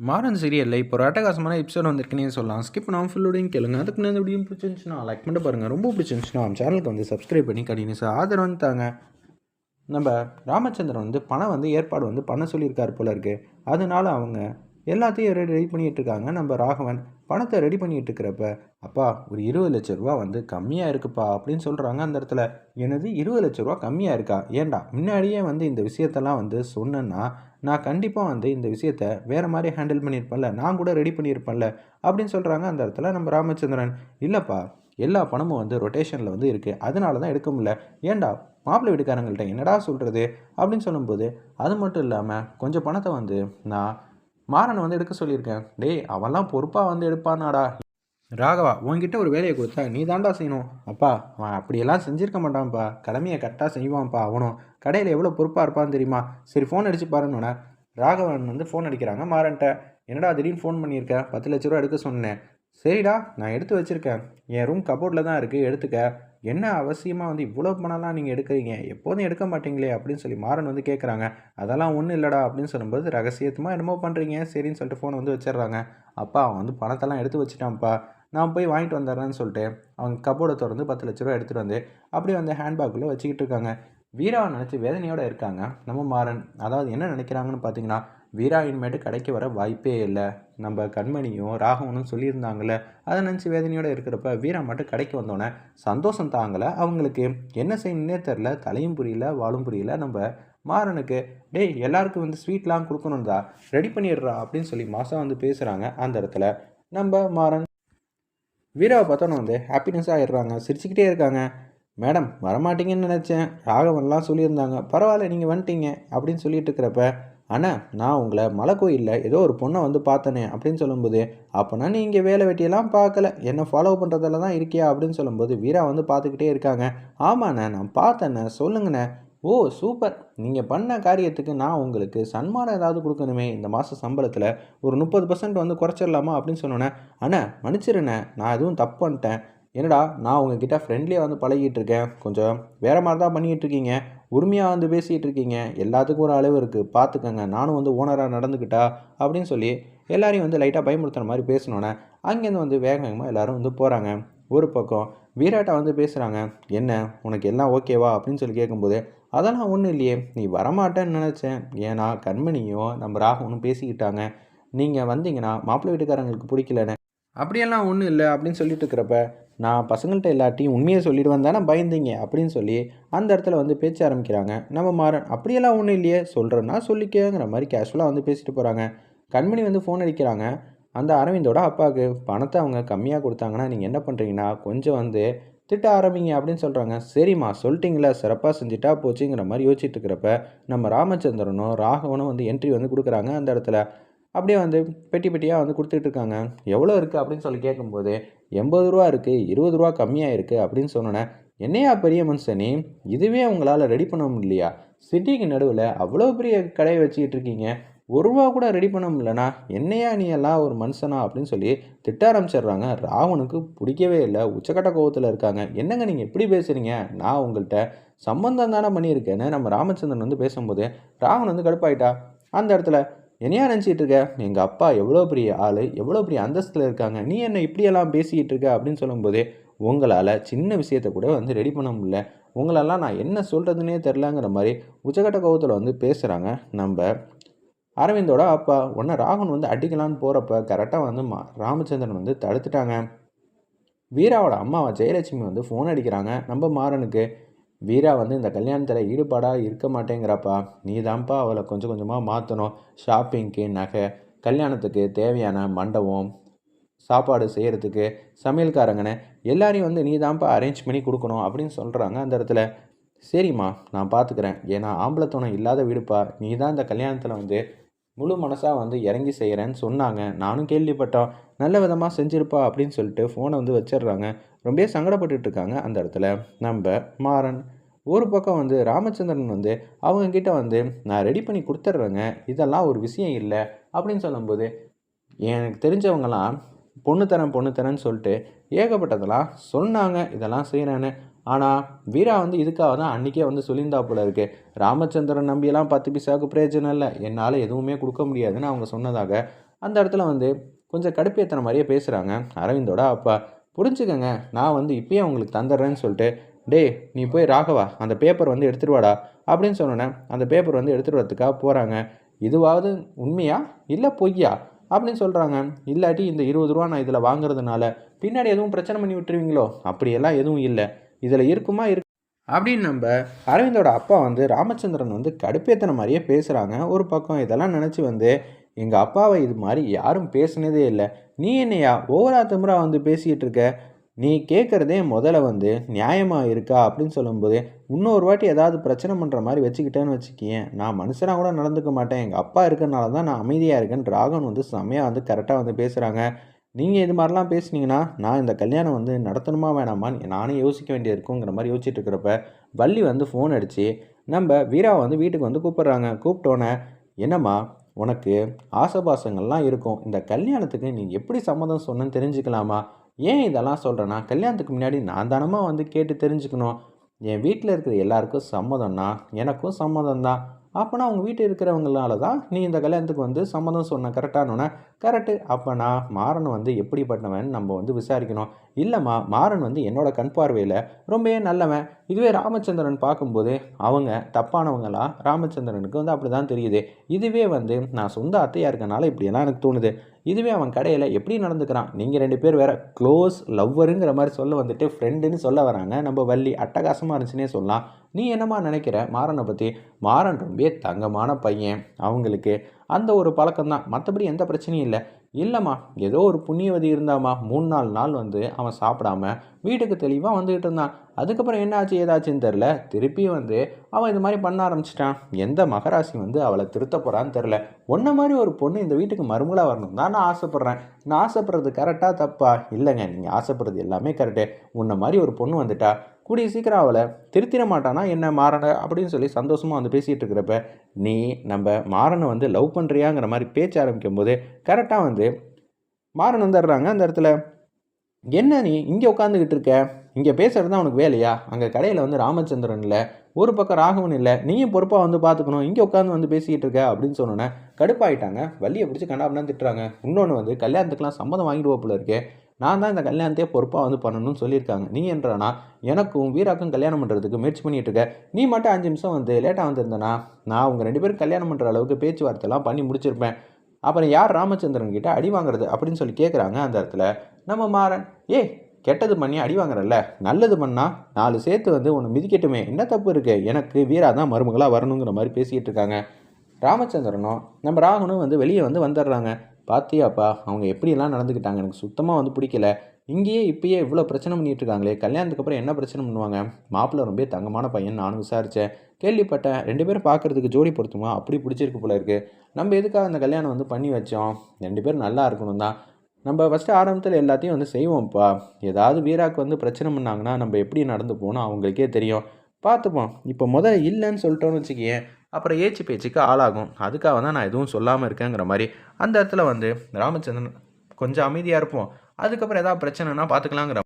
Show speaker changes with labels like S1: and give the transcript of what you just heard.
S1: மாறன் சீரியலில் இப்போ ஒரு அட்டகாசமான எபிசோட் வந்திருக்குன்னே சொல்லலாம். ஸ்கிப் பண்ணாமல் ஃபுல்லோடையும் கேளுங்க. அதுக்கு முன்னாடி வீடியோ பிடிச்சிருந்துச்சுன்னா லைக் பண்ணிட்டு பாருங்கள் ரொம்ப பிடிச்சிருந்துச்சுன்னா நம்ம சேனலுக்கு வந்து சப்ஸ்கிரைப் பண்ணி கண்டினியூஸாக ஆதரவு வந்து தாங்க. நம்ம ராமச்சந்திரன் வந்து பணம் வந்து ஏற்பாடு வந்து பண்ண சொல்லியிருக்காரு போல இருக்குது அதனால அவங்க எல்லாத்தையும் ரெடி ரெடி பண்ணிகிட்டு இருக்காங்க நம்ம ராகவன் பணத்தை ரெடி பண்ணிகிட்டு இருக்கிறப்ப அப்பா ஒரு இருபது லட்ச ரூபா வந்து கம்மியாக இருக்குப்பா அப்படின்னு சொல்கிறாங்க அந்த இடத்துல. எனது இருபது லட்ச ரூபா கம்மியாக இருக்கா? ஏன்டா முன்னாடியே வந்து இந்த விஷயத்தெல்லாம் வந்து சொன்னேன்னா நான் கண்டிப்பாக வந்து இந்த விஷயத்த வேறு மாதிரி ஹேண்டில் பண்ணியிருப்பேன்ல நான் கூட ரெடி பண்ணியிருப்பேன்ல அப்படின்னு சொல்கிறாங்க அந்த இடத்துல நம்ம ராமச்சந்திரன். இல்லைப்பா எல்லா பணமும் வந்து ரொட்டேஷனில் வந்து இருக்குது அதனால தான் எடுக்க முடியல. ஏன்டா மாப்பிள்ளை வீட்டுக்காரங்கள்ட்ட என்னடா சொல்கிறது அப்படின்னு சொல்லும்போது அது மட்டும் இல்லாமல் கொஞ்சம் பணத்தை வந்து நான் மாறன் வந்து எடுக்க சொல்லியிருக்கேன். டேய் அவன்லாம் பொறுப்பாக வந்து எடுப்பானாடா. ராகவா உன்கிட்ட ஒரு வேலையை கொடுத்தா நீ தாண்டா செய்யணும். அப்பா அவன் அப்படியெல்லாம் செஞ்சிருக்க மாட்டான்ப்பா. கடமையை கரெக்டாக செய்வான்ப்பா அவனும். கடையில் எவ்வளோ பொறுப்பாக இருப்பான்னு தெரியுமா? சரி ஃபோன் அடிச்சு பாருன்னு ராகவன் வந்து ஃபோன் அடிக்கிறாங்க மாறன்ட்ட. என்னடா திடீர்னு ஃபோன் பண்ணியிருக்கேன் பத்து லட்ச ரூபா எடுக்க சொன்னேன். சரிடா நான் எடுத்து வச்சுருக்கேன். என் ரூம் கபோர்டில் தான் இருக்குது எடுத்துக்க. என்ன அவசியமாக வந்து இவ்வளோ பணம்லாம் நீங்கள் எடுக்கிறீங்க? எப்போதும் எடுக்க மாட்டீங்களே அப்படின்னு சொல்லி மாறன் வந்து கேட்குறாங்க அதெல்லாம் ஒன்றும் இல்லைடா அப்படின்னு சொல்லும்போது ரகசியத்தமாக என்னமோ பண்ணுறீங்க சரின்னு சொல்லிட்டு ஃபோனை வந்து வச்சிடுறாங்க. அப்பா அவன் வந்து பணத்தெல்லாம் எடுத்து வச்சுட்டான்ப்பா. நான் போய் வாங்கிட்டு வந்துடுறேன்னு சொல்லிட்டு அவங்க கபோர்டை திறந்து பத்து லட்ச ரூபா எடுத்துகிட்டு வந்து அப்படியே வந்து ஹேண்ட்பேக்குள்ளே வச்சுக்கிட்டு இருக்காங்க. வீராவை நினச்சி வேதனையோடு இருக்காங்க நம்ம மாறன். அதாவது என்ன நினைக்கிறாங்கன்னு பார்த்தீங்கன்னா வீரா இனிமேட்டு கடைக்கு வர வாய்ப்பே இல்லை. நம்ம கண்மணியும் ராகவனும் சொல்லியிருந்தாங்கல்ல. அதை நினச்சி வேதனையோடு இருக்கிறப்ப வீரா மட்டும் கடைக்கு வந்தோடனே சந்தோஷம் தாங்கலை அவங்களுக்கு. என்ன செய்யணுன்னே தெரில தலையும் புரியல வாழும் புரியல. நம்ம மாறனுக்கு டேய் எல்லாருக்கும் வந்து ஸ்வீட்லாம் கொடுக்கணும்டா ரெடி பண்ணிடுறா அப்படின்னு சொல்லி மாதம் வந்து பேசுகிறாங்க அந்த இடத்துல. நம்ம மாறன் வீராவை பார்த்தோன்னே வந்து ஹாப்பினஸ் ஆகிடுறாங்க சிரிச்சுக்கிட்டே இருக்காங்க. மேடம் வரமாட்டீங்கன்னு நினச்சேன். ராகவன்லாம் சொல்லியிருந்தாங்க. பரவாயில்ல நீங்கள் வந்துட்டீங்க அப்படின்னு சொல்லிட்டு இருக்கிறப்ப அண்ணா நான் உங்களை மலை கோயிலில் ஏதோ ஒரு பொண்ணை வந்து பார்த்தனே அப்படின்னு சொல்லும்போது அப்போனா நீ இங்கே வேலை வெட்டியெல்லாம் பார்க்கல. என்ன ஃபாலோ பண்ணுறதுல தான் இருக்கியா அப்படின்னு சொல்லும்போது வீரா வந்து பார்த்துக்கிட்டே இருக்காங்க. ஆமாண்ணே நான் பார்த்தேண்ணே. சொல்லுங்கண்ணே. ஓ சூப்பர். நீங்கள் பண்ண காரியத்துக்கு நான் உங்களுக்கு சன்மானம் ஏதாவது கொடுக்கணுமே. இந்த மாத சம்பளத்தில் ஒரு முப்பது பர்சன்ட் வந்து குறைச்சிடலாமா அப்படின்னு சொன்னோன்னே அண்ணா மன்னிச்சிருண்ணே. நான் எதுவும் தப்பு பண்ணிட்டேன். என்னடா நான் உங்ககிட்ட ஃப்ரெண்ட்லியாக வந்து பழகிட்டு இருக்கேன் கொஞ்சம் வேறு மாதிரி தான் பண்ணிகிட்டு இருக்கீங்க உரிமையாக வந்து பேசிகிட்டு இருக்கீங்க எல்லாத்துக்கும் ஒரு அளவு இருக்குது பார்த்துக்கங்க நானும் வந்து ஓனராக நடந்துக்கிட்டா அப்படின்னு சொல்லி எல்லாரையும் வந்து லைட்டாக பயமுறுத்துற மாதிரி பேசினோன்னே அங்கேருந்து வந்து வேக வேகமாக எல்லோரும் வந்து போகிறாங்க ஒரு பக்கம் வீராட்டா வந்து பேசுகிறாங்க என்ன உனக்கு எல்லாம் ஓகேவா அப்படின்னு சொல்லி கேட்கும்போது அதெல்லாம் ஒன்றும் இல்லையே நீ வரமாட்டேன்னு நினச்சேன். ஏன்னா கண்மணியும் நம்ம ராகுனும் பேசிக்கிட்டாங்க. நீங்கள் வந்தீங்கன்னா மாப்பிள்ளை வீட்டுக்காரங்களுக்கு பிடிக்கலன்னு அப்படியெல்லாம் ஒன்றும் இல்லை அப்படின்னு சொல்லிட்டு இருக்கிறப்ப நான் பசங்கள்கிட்ட எல்லாட்டையும் உண்மையை சொல்லிடுவேன் தானே பயந்தீங்க அப்படின்னு சொல்லி அந்த இடத்துல வந்து பேச்ச ஆரம்பிக்கிறாங்க. நம்ம மாறன் அப்படியெல்லாம் ஒன்றும் இல்லையே சொல்கிறேன்னா சொல்லிக்கங்கிற மாதிரி கேஷுவலாக வந்து பேசிட்டு போகிறாங்க கண்மணி வந்து ஃபோன் அடிக்கிறாங்க. அந்த அரவிந்தோட அப்பாவுக்கு பணத்தை அவங்க கம்மியாக கொடுத்தாங்கன்னா நீங்கள் என்ன பண்ணுறீங்கன்னா கொஞ்சம் வந்து திட்ட ஆரம்பிங்க அப்படின்னு சொல்கிறாங்க சரிம்மா சொல்லிட்டீங்களா சிறப்பாக செஞ்சுட்டா போச்சுங்கிற மாதிரி யோசிச்சுட்டு இருக்கிறப்ப நம்ம ராமச்சந்திரனும் ராகவனும் வந்து என்ட்ரி வந்து கொடுக்குறாங்க அந்த இடத்துல. அப்படியே வந்து பெட்டி பெட்டியாக வந்து கொடுத்துட்ருக்காங்க எவ்வளோ இருக்குது அப்படின்னு சொல்லி கேட்கும்போது எண்பது ரூபா இருக்குது இருபது ரூபா கம்மியாக இருக்குது அப்படின்னு சொன்னோன்னே என்னையா பெரிய மனுஷனி இதுவே உங்களால் ரெடி பண்ண முடியலையா? சிட்டிக்கு நடுவில் அவ்வளோ பெரிய கடையை வச்சுக்கிட்டு இருக்கீங்க. ஒரு ரூபா கூட ரெடி பண்ண முடியலனா என்னையா நீ எல்லாம் ஒரு மனுஷனா? அப்படின்னு சொல்லி திட்ட ஆரம்பிச்சிடுறாங்க. ராவனுக்கு பிடிக்கவே இல்லை. உச்சக்கட்ட கோபத்தில் இருக்காங்க. என்னங்க நீங்கள் எப்படி பேசுகிறீங்க நான் உங்கள்கிட்ட சம்பந்தம் தானே பண்ணியிருக்கேன்னு நம்ம ராமச்சந்திரன் வந்து பேசும்போது ராவன் வந்து கடுப்பாயிட்டா? அந்த இடத்துல என்னையா நினச்சிட்டு இருக்க? எங்கள் அப்பா எவ்வளோ பெரிய ஆள் எவ்வளோ பெரிய அந்தஸ்தில் இருக்காங்க. நீ என்ன இப்படியெல்லாம் பேசிக்கிட்டு இருக்க? அப்படின்னு சொல்லும்போதே உங்களால் சின்ன விஷயத்த கூட வந்து ரெடி பண்ண முடியல. உங்களெல்லாம் நான் என்ன சொல்கிறதுனே தெரிலங்கிற மாதிரி உச்சகட்ட கோபத்தில் வந்து பேசுகிறாங்க நம்ம அரவிந்தோட அப்பா உன்னை ராகுன் வந்து அடிக்கலான்னு போகிறப்ப கரெக்டாக வந்து மா ராமச்சந்திரன் வந்து தடுத்துட்டாங்க. வீராவோட அம்மாவை ஜெயலட்சுமி வந்து ஃபோன் அடிக்கிறாங்க. நம்ம மாறனுக்கு வீரா வந்து இந்த கல்யாணத்தில் ஈடுபாடாக இருக்க மாட்டேங்கிறப்பா. நீ தான்ப்பா அவளை கொஞ்சம் கொஞ்சமாக மாற்றணும் ஷாப்பிங்க்கு நகை கல்யாணத்துக்கு தேவையான மண்டபம் சாப்பாடு செய்கிறதுக்கு சமையல்காரங்கன்னு எல்லாரையும் வந்து நீ தான்ப்பா அரேஞ்ச் பண்ணி கொடுக்கணும் அப்படின்னு சொல்கிறாங்க அந்த இடத்துல. சரிம்மா நான் பார்த்துக்கிறேன் ஏன்னா ஆம்பளத்தோணம் இல்லாத வீடுப்பா. நீ தான் இந்த கல்யாணத்தில் வந்து முழு மனசாக வந்து இறங்கி செய்கிறேன்னு சொன்னாங்க. நானும் கேள்விப்பட்டோம். நல்ல விதமாக செஞ்சுருப்பா அப்படின்னு சொல்லிட்டு ஃபோனை வந்து வச்சிடுறாங்க. ரொம்ப சங்கடப்பட்டுட்டு இருக்காங்க அந்த இடத்துல. நம்ம மாறன் ஒரு பக்கம் வந்து ராமச்சந்திரன் வந்து அவங்கக்கிட்ட வந்து நான் ரெடி பண்ணி கொடுத்துட்றேங்க. இதெல்லாம் ஒரு விஷயம் இல்லை. அப்படின்னு சொல்லும்போது எனக்கு தெரிஞ்சவங்களாம் பொண்ணு தரேன் பொண்ணு தரேன்னு சொல்லிட்டு ஏகப்பட்டதெல்லாம் சொன்னாங்க. இதெல்லாம் செய்கிறேன்னு ஆனால் வீரா வந்து இதுக்காக தான் அன்றைக்கே வந்து சொல்லியிருந்தா போல இருக்குது ராமச்சந்திரன் நம்பியெல்லாம் பத்து பைசாவுக்கு பிரயோஜனம் இல்லை. என்னால் எதுவுமே கொடுக்க முடியாதுன்னு அவங்க சொன்னதாக அந்த இடத்துல வந்து கொஞ்சம் கடுப்பேற்றுற மாதிரியே பேசுகிறாங்க அரவிந்தோட அப்பா புரிஞ்சுக்கங்க நான் வந்து இப்பயே உங்களுக்கு தந்துடுறேன்னு சொல்லிட்டு டேய் நீ போய் ராகவா அந்த பேப்பர் வந்து எடுத்துகிட்டு வாடா அப்படின்னு சொன்னோன்னே அந்த பேப்பர் வந்து எடுத்துகிட்டு வரதுக்காக போகிறாங்க இதுவாவது உண்மையா? இல்லை பொய்யா? அப்படின்னு சொல்கிறாங்க இல்லாட்டி இந்த இருபது ரூபா நான் இதில் வாங்குறதுனால பின்னாடி எதுவும் பிரச்சனை பண்ணி விட்டுருவீங்களோ? அப்படியெல்லாம் எதுவும் இல்லை. இதில் இருக்குமா இருக்கு? அப்படின்னு நம்ம அரவிந்தோட அப்பா வந்து ராமச்சந்திரன் வந்து கடுப்பேத்தன மாதிரியே பேசுகிறாங்க ஒரு பக்கம் இதெல்லாம் நினச்சி வந்து எங்கள் அப்பாவை இது மாதிரி யாரும் பேசுனதே இல்லை. நீ என்னையா ஓவரா திமிரா வந்து பேசிக்கிட்டு இருக்க? நீ கேட்குறதே முதல்ல வந்து நியாயமாக இருக்கா? அப்படின்னு சொல்லும்போது இன்னொரு வாட்டி ஏதாவது பிரச்சனை பண்ணுற மாதிரி வச்சுக்கிட்டேன்னு வச்சுக்கேன் நான் மனுஷனாக கூட நடந்துக்க மாட்டேன். எங்கள் அப்பா இருக்கிறனால தான் நான் அமைதியாக இருக்கேன். ராகவன் வந்து செம்மையாக வந்து கரெக்டாக வந்து பேசுகிறாங்க நீங்கள் இது மாதிரிலாம் பேசுனீங்கன்னா நான் இந்த கல்யாணம் வந்து நடத்தணுமா வேணாமான்னு நானே யோசிக்க வேண்டியது இருக்குங்கிற மாதிரி யோசிச்சுட்டு இருக்கிறப்ப வள்ளி வந்து ஃபோன் அடித்து நம்ம வீராவை வந்து வீட்டுக்கு வந்து கூப்பிட்றாங்க. கூப்பிட்டோன்னே என்னம்மா உனக்கு ஆசபாசங்கள்லாம் இருக்கும். இந்த கல்யாணத்துக்கு நீ எப்படி சம்மதம் சொன்னேன்னு தெரிஞ்சுக்கலாமா? ஏன் இதெல்லாம் சொல்கிறேன்னா கல்யாணத்துக்கு முன்னாடி நான் தானமாக வந்து கேட்டு தெரிஞ்சுக்கணும். என் வீட்டில் இருக்கிற எல்லாருக்கும் சம்மதம்னா எனக்கும் சம்மதம் தான் அப்போனா அவங்க வீட்டில் இருக்கிறவங்களால தான் நீ இந்த கல்யாணத்துக்கு வந்து சம்மதம் சொன்ன கரெக்டானோன்னா கரெக்டு அப்போனா மாறன் வந்து எப்படிப்பட்டவன் நம்ம வந்து விசாரிக்கணும். இல்லைம்மா மாறன் வந்து என்னோட கண் பார்வையில் ரொம்பவே நல்லவன். இதுவே ராமச்சந்திரன் பார்க்கும்போது அவங்க தப்பானவங்களா? ராமச்சந்திரனுக்கு வந்து அப்படி தான் தெரியுது. இதுவே வந்து நான் சொந்த அத்தையாக இருக்கனால இப்படியெல்லாம் எனக்கு தோணுது. இதுவே அவன் கடையில் எப்படி நடந்துக்கிறான்? நீங்கள் ரெண்டு பேர் வேற க்ளோஸ் லவ்வருங்கிற மாதிரி சொல்ல வந்துட்டு ஃப்ரெண்டுன்னு சொல்ல வராங்க. நம்ம வள்ளி அட்டகாசமாக இருந்துச்சுன்னே சொல்லலாம். நீ என்னம்மா நினைக்கிற? மாறனை பற்றி மாறன் ரொம்ப தங்கமான பையன். அவங்களுக்கு அந்த ஒரு பழக்கம்தான். மற்றபடி எந்த பிரச்சனையும் இல்லை. இல்லைம்மா ஏதோ ஒரு புண்ணியவதி இருந்தாம்மா. மூணு நாலு நாள் வந்து அவன் சாப்பிடாம வீட்டுக்கு தெளிவாக வந்துக்கிட்டு இருந்தான். அதுக்கப்புறம் என்னாச்சு ஏதாச்சுன்னு தெரில திருப்பி வந்து அவன் இது மாதிரி பண்ண ஆரம்பிச்சிட்டான். எந்த மகராசி வந்து அவளை திருத்த போகிறான்னு தெரில ஒன்றை மாதிரி ஒரு பொண்ணு இந்த வீட்டுக்கு மருமலாக வரணும் தான் நான் ஆசைப்பட்றேன். நான் ஆசைப்படுறது கரெக்டாக தப்பா? இல்லைங்க நீங்கள் ஆசைப்படுறது எல்லாமே கரெக்டு உன்னை மாதிரி ஒரு பொண்ணு வந்துட்டா கூடிய சீக்கிரம் அவளை திருத்திட மாட்டானா? என்ன மாறன? அப்படின்னு சொல்லி சந்தோஷமாக வந்து பேசிகிட்டு இருக்கிறப்ப நீ நம்ம மாறனை வந்து லவ் பண்ணுறியாங்கிற மாதிரி பேச்ச ஆரம்பிக்கும் போது கரெக்டாக வந்து மாறன் வந்துடுறாங்க அந்த இடத்துல என்ன நீ இங்கே உட்காந்துக்கிட்டு இருக்க? இங்கே பேசுகிறது தான் உனக்கு வேலையா? அங்கே கடையில் வந்து ராமச்சந்திரன் இல்லை ஒரு பக்கம் ராகவன் இல்லை நீயும் பொறுப்பாக வந்து பார்த்துக்கணும் இங்கே உட்காந்து வந்து பேசிக்கிட்டு இருக்க? அப்படின்னு சொன்னோன்னே கடுப்பாயிட்டாங்க. வள்ளியை பிடிச்சி கண்டாபுனா திட்டுறாங்க. இன்னொன்று வந்து கல்யாணத்துக்குலாம் சம்மதம் வாங்கிடுவோப்பில் இருக்கே. நான் தான் இந்த கல்யாணத்தையே பொறுப்பாக வந்து பண்ணணும்னு சொல்லியிருக்காங்க. நீ என்றானா எனக்கும் வீராக்கும் கல்யாணம் பண்ணுறதுக்கு முயற்சி பண்ணிகிட்டு இருக்க. நீ மட்டும் அஞ்சு நிமிஷம் வந்து லேட்டாக வந்திருந்தனா நான் உங்கள் ரெண்டு பேரும் கல்யாணம் பண்ணுற அளவுக்கு பேச்சுவார்த்தைலாம் பண்ணி முடிச்சிருப்பேன். அப்புறம் யார் ராமச்சந்திரன் கிட்ட அடி வாங்குறது? அப்படின்னு சொல்லி கேட்குறாங்க அந்த இடத்துல நம்ம மாறன். ஏய் கெட்டது பண்ணி அடி வாங்குறல்ல. நல்லது பண்ணால் நாலு சேர்த்து வந்து ஒன்று மிதிக்கட்டுமே. என்ன தப்பு இருக்குது எனக்கு வீரா தான் மருமகளாக வரணுங்கிற மாதிரி பேசிக்கிட்டு இருக்காங்க. ராமச்சந்திரனும் நம்ம ராகனும் வந்து வெளியே வந்து வந்துடுறாங்க. பார்த்தியாப்பா அவங்க எப்படியெல்லாம் நடந்துக்கிட்டாங்க? எனக்கு சுத்தமாக வந்து பிடிக்கல. இங்கேயே இப்பயே இவ்வளோ பிரச்சனை பண்ணிட்டு இருக்காங்களே கல்யாணத்துக்கு அப்புறம் என்ன பிரச்சனை பண்ணுவாங்க? மாப்பிள்ளை ரொம்ப தங்கமான பையன் நானும் விசாரித்தேன் கேள்விப்பட்டேன். ரெண்டு பேரும் பார்க்குறதுக்கு ஜோடி பொருத்துமா? அப்படி பிடிச்சிருக்கு போல இருக்குது நம்ம எதுக்காக அந்த கல்யாணம் வந்து பண்ணி வச்சோம்? ரெண்டு பேரும் நல்லா இருக்கணும் தான். நம்ம ஃபஸ்ட்டு ஆரம்பத்தில் எல்லாத்தையும் வந்து செய்வோம்ப்பா. ஏதாவது வீராக்கு வந்து பிரச்சனை பண்ணாங்கன்னா நம்ம எப்படி நடந்து போகணும்? அவங்களுக்கே தெரியும். பார்த்துப்போம் இப்போ முதல் இல்லைன்னு சொல்லிட்டோன்னு வச்சுக்கேன் அப்புறம் ஏச்சு பேச்சுக்கு ஆளாகும். அதுக்காக தான் நான் எதுவும் சொல்லாமல் இருக்கேங்கிற மாதிரி அந்த இடத்துல வந்து ராமச்சந்திரன் கொஞ்சம் அமைதியாக இருப்போம். அதுக்கப்புறம் ஏதாவது பிரச்சனைனா பார்த்துக்கலாங்கிற